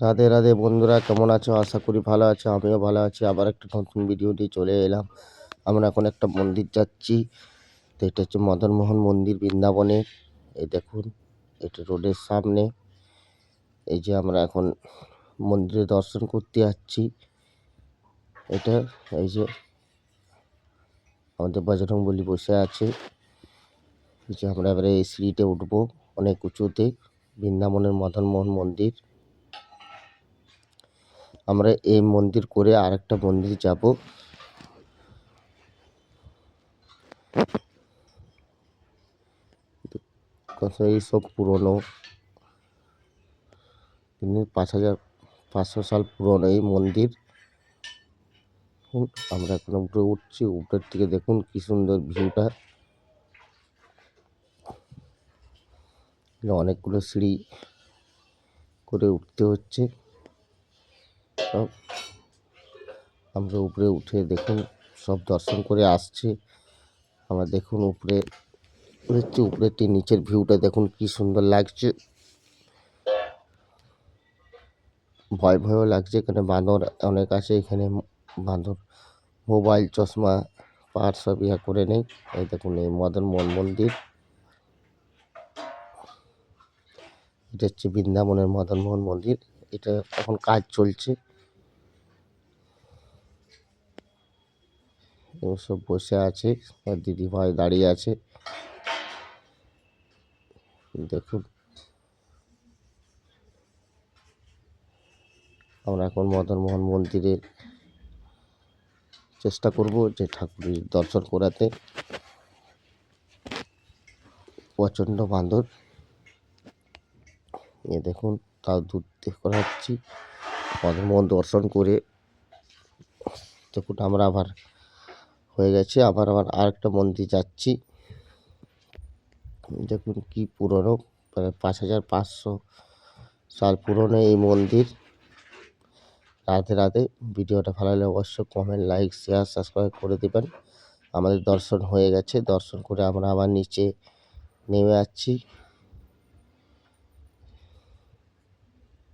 রাধে রাধে বন্ধুরা, কেমন আছো? আশা করি ভালো আছো, আমিও ভালো আছি। আবার একটা নতুন ভিডিও দিয়ে চলে এলাম। আমরা এখন একটা মন্দির যাচ্ছি। তো এটা হচ্ছে মদনমোহন মন্দির বৃন্দাবনে। এই দেখুন, এটা রোডের সামনে। এই যে আমরা এখন মন্দিরে দর্শন করতে যাচ্ছি। এটা, এই যে আমাদের বজরং বলি বসে আছে। এই যে আমরা এবারে এই সিঁড়িতে উঠবো, অনেক উঁচুতে। বৃন্দাবনের মদনমোহন মন্দির। আমরা এই মন্দির করে আরেকটা মন্দির যাব। এই সব পুরনো। পাঁচ হাজার পাঁচশো সাল পুরনো এই মন্দির। আমরা এখন উপরে উঠছি, উপরের থেকে দেখুন কি সুন্দর ভিউটা। অনেকগুলো সিঁড়ি করে উঠতে হচ্ছে। সব। আমরা উপরে উঠে দেখুন, সব দর্শন করে আসছে। আমরা দেখুন উপরে হচ্ছে উপরের নিচের ভিউটা দেখুন কি সুন্দর লাগছে। ভয় ভয়ও লাগছে, এখানে বাঁদর অনেক আছে, এখানে বাঁদর মোবাইল, চশমা পার সব ইয়া করে নেই। এই দেখুন, এই মদন মোহন মন্দির। এটা হচ্ছে বৃন্দাবনের মদন মোহন মন্দির। এটা এখন কাজ চলছে। সব বসে আছে আর দিদি ভাই দাঁড়িয়ে আছে। দেখুন। আমরা এখন মদন মোহন মন্দিরে চেষ্টা করব যে ঠাকুরের দর্শন করাতে। প্রচণ্ড বাঁদর। এ দেখুন, তাও দূর থেকে করাচ্ছি মদন মোহন দর্শন করে। দেখুন, আমরা আবার হয়ে গেছে। আবার আবার আরেকটা মন্দির যাচ্ছি। দেখুন কি পুরনো পাঁচ হাজার পাঁচশো সাল পুরনো এই মন্দির। রাতে রাতে ভিডিওটা ভালো লাগলে অবশ্যই কমেন্ট লাইক শেয়ার সাবস্ক্রাইব করে দেবেন। আমাদের দর্শন হয়ে গেছে। দর্শন করে আমরা আবার নিচে নেমে যাচ্ছি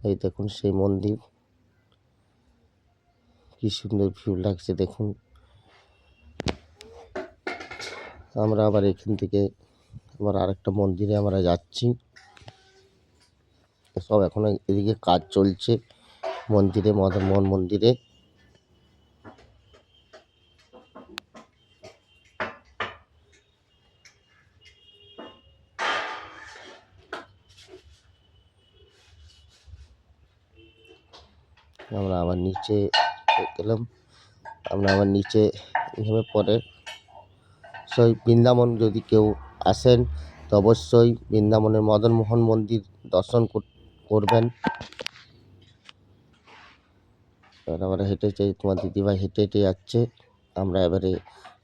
এই দেখুন সেই মন্দির। কি সুন্দর ভিউ লাগছে দেখুন। আমরা আবার এখান থেকে আবার আরেকটা মন্দিরে আমরা যাচ্ছি। সব এখন এদিকে কাজ চলছে মন্দিরে মদন মোহন মন্দিরে। আমরা আবার নিচে গেলাম। আমরা আবার নিচে নেমে পরে সেই বৃন্দাবন যদি কেউ আসেন, তো অবশ্যই বৃন্দাবনের মদন মোহন মন্দির দর্শন কর- করবেন। এবার আমরা হেঁটে যাই, তোমার দিদিভাই হেঁটে হেঁটে যাচ্ছে। আমরা এবারে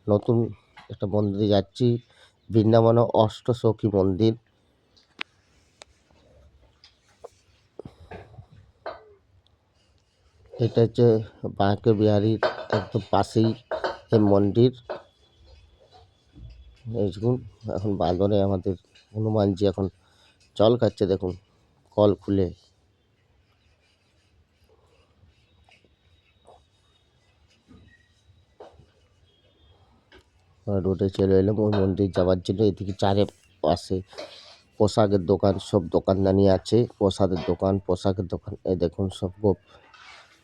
নতুন একটা মন্দিরে যাচ্ছি, বৃন্দাবন অষ্টসখী মন্দির। এটা হচ্ছে বাঁকে বিহারির একদম পাশেই এই মন্দির। দেখুন এখন বাঁদরে আমাদের হনুমানজি এখন জল খাচ্ছে, দেখুন, কল খুলে। রোডে চলে এলাম, ওই মন্দির যাওয়ার জন্য। এদিকে চারে পাশে পোশাকের দোকান, সব দোকানদানি আছে। প্রসাদের দোকান, পোশাকের দোকান। এই দেখুন, সব গোপ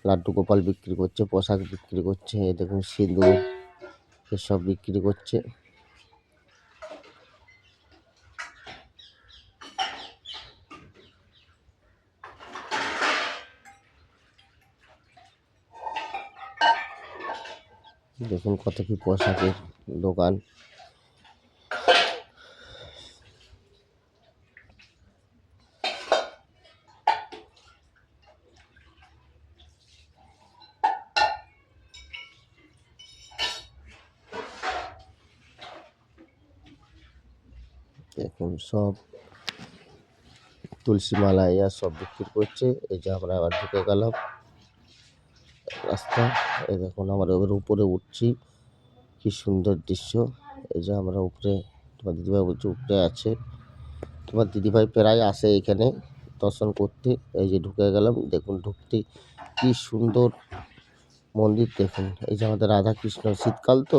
লাড্ডু গোপাল বিক্রি করছে, পোশাক বিক্রি করছে। এই দেখুন, সিঁদুর এসব বিক্রি করছে। দেখুন কত কি পোশাকের দোকান। দেখুন সব তুলসী মালা ইয়া সব বিক্রি করছে। এই যে আমরা আবার ঢুকে গেলাম। রাস্তা, এই দেখুন আমরা এবার উপরে উঠছি। কি সুন্দর দৃশ্য। এই যে আমরা উপরে, তোমার দিদিভাই বলছে উপরে আছে। তোমার দিদিভাই প্রায় আসে এখানে দর্শন করতে। এই যে ঢুকে গেলাম, দেখুন ঢুকতে কি সুন্দর মন্দির দেখুন। এই যে আমাদের রাধা কৃষ্ণ শীতকাল তো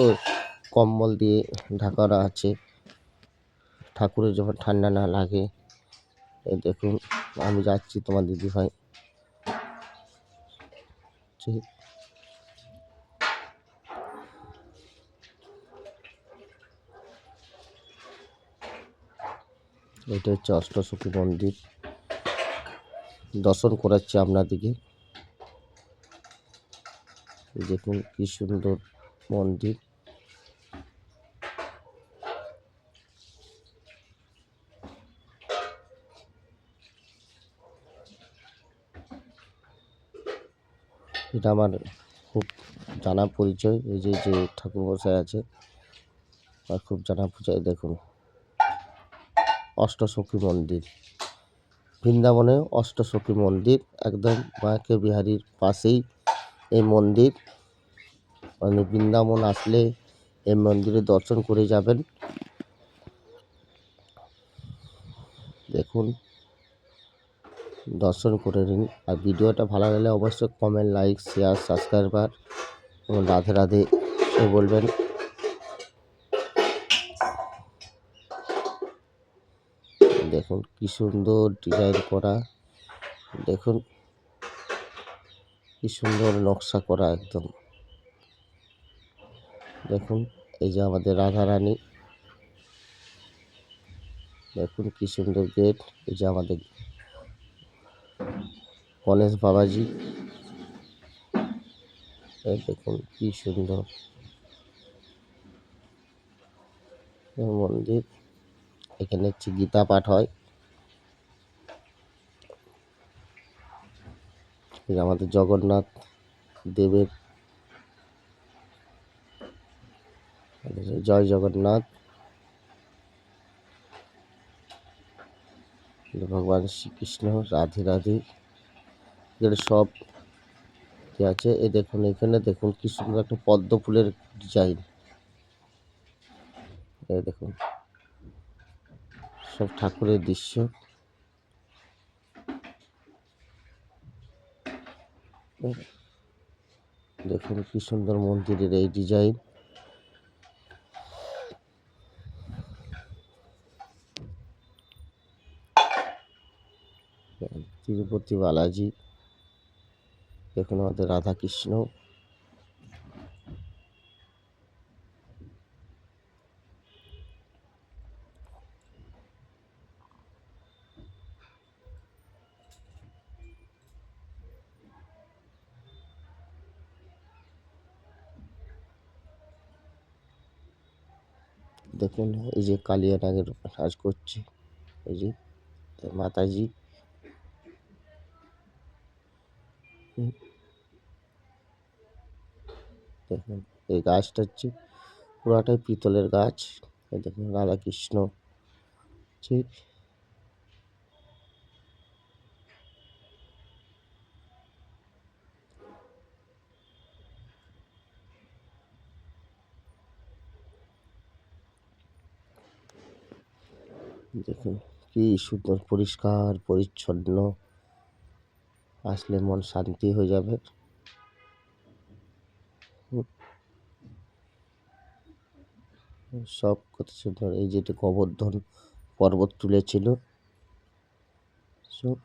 কম্বল দিয়ে ঢাকারা আছে। ঠাকুরের যখন ঠান্ডা না লাগে, এই দেখুন, আমি যাচ্ছি তোমার দিদি ঠিক এটা হচ্ছে অষ্টসখী মন্দির। দর্শন করাচ্ছি আপনাদিকে দেখুন কি সুন্দর মন্দির। এটা আমার খুব জানা পরিচয়, এই যে যে ঠাকুর ঠাকুরমশাই আছে আর খুব জানা পরিচয়, দেখুন। অষ্টসখী মন্দির, বৃন্দাবনে অষ্টসখী মন্দির, একদম মায়াকে বিহারীর পাশেই এই মন্দির। মানে বৃন্দাবন আসলে এই মন্দিরে দর্শন করে যাবেন। দেখুন দর্শন করে নিন। আর ভিডিওটা ভালো লাগলে অবশ্যই কমেন্ট লাইক শেয়ার সাবস্ক্রাইবার এবং রাধে রাধে বলবেন। দেখুন কি সুন্দর ডিজাইন করা। দেখুন কি সুন্দর নকশা করা একদম। দেখুন এই যে আমাদের রাধা রানী দেখুন কি সুন্দর গেট এই যে আমাদের গণেশ বাবাজি। এই দেখুন কি সুন্দর। মন্দির। এখানে হচ্ছে গীতা পাঠ হয়। আমাদের জগন্নাথ দেবের। জয় জগন্নাথ। ভগবান শ্রীকৃষ্ণ, রাধে রাধে। এখানে সব কি আছে? এ দেখুন, এখানে দেখুন কি সুন্দর একটা পদ্ম ফুলের ডিজাইন এই দেখুন, সব ঠাকুরের দৃশ্য। দেখুন কি সুন্দর মন্দিরের এই ডিজাইন তিরুপতি বালাজি। দেখুন আমাদের রাধা কৃষ্ণ দেখুন এই যে কালিয়া নাগের কাজ করছে এই যে মাতাজি দেখুন, এই গাছটা হচ্ছে পুরাটাই পিতলের গাছ। দেখুন রাধা কৃষ্ণ ঠিক। দেখুন, কি সুন্দর, পরিষ্কার, পরিচ্ছন্ন। আসলে মন শান্তি হয়ে যাবে। সব কত সুন্দর এই যেটা গোবর্ধন পর্বত তুলেছিল সব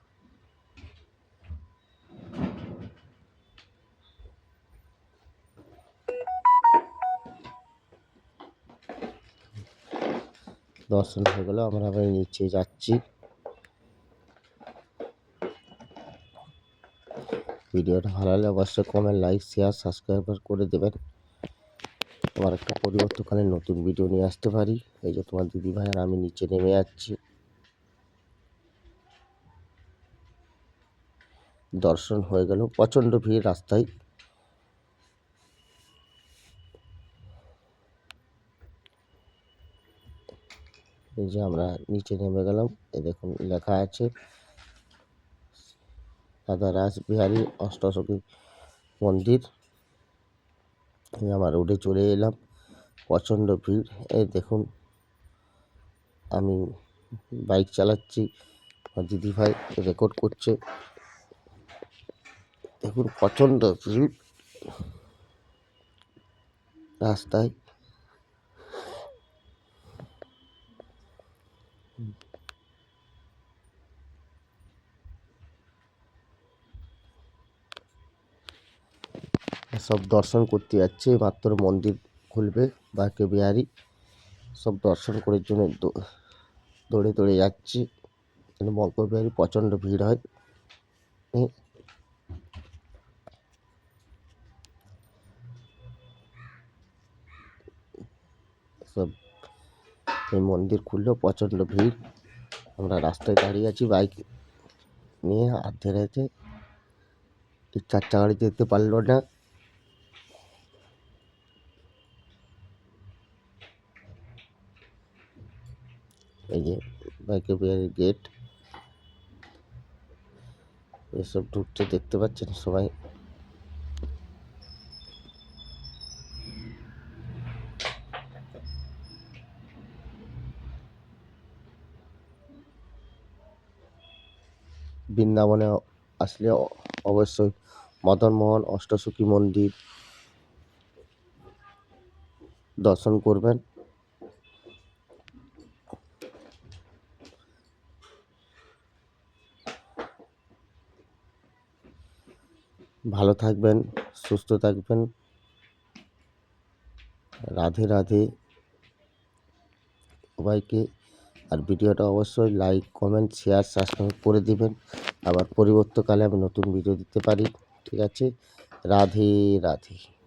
দর্শন হয়ে গেল, আমরা আবার নিচে যাচ্ছি ভিডিওটা ভালো লাগলে অবশ্যই কমেন্ট লাইক শেয়ার সাবস্ক্রাইব করে দেবেন। তোমার একটা পরিবর্তনকালে নতুন ভিডিও নিয়ে আসতে পারি। এই যে তোমার দিদি ভাই আর আমি নিচে নেমে যাচ্ছি। দর্শন হয়ে গেল, প্রচণ্ড ভিড় রাস্তায়। এই যে আমরা নিচে নেমে গেলাম, এই দেখুন লেখা আছে দাদা রাস বিহারী অষ্টশকী মন্দির আমার রোডে চলে এলাম। প্রচণ্ড ভিড়। এই দেখুন, আমি বাইক চালাচ্ছি। দিদিভাই রেকর্ড করছে। দেখুন, প্রচণ্ড ভিড়। রাস্তায় সব দর্শন করতে যাচ্ছে মাত্র মন্দির খুলবে বাঁকে বিহারি সব দর্শন করার জন্য দৌড়ে দৌড়ে যাচ্ছি। এখানে বিহারি প্রচণ্ড ভিড় হয়। সব, এই মন্দির খুললেও প্রচণ্ড ভিড়। আমরা রাস্তায় দাঁড়িয়ে আছি, বাইক নিয়ে হাত ধরেছে। চার চাকারে যেতে পারল না। এই যে বাইকে বিহারের গেট এসব ঢুকছে দেখতে পাচ্ছেন সবাই। বৃন্দাবনে আসলে অবশ্যই মদনমোহন, অষ্টসখী মন্দির দর্শন করবেন। ভালো থাকবেন, সুস্থ থাকবেন। রাধে রাধে। সবাইকে, আর ভিডিওটা অবশ্যই লাইক, কমেন্ট, শেয়ার, সাবস্ক্রাইব করে দিবেন। আবার পরিবর্তকালে আমি নতুন ভিডিও দিতে পারি। ঠিক আছে? রাধে রাধে।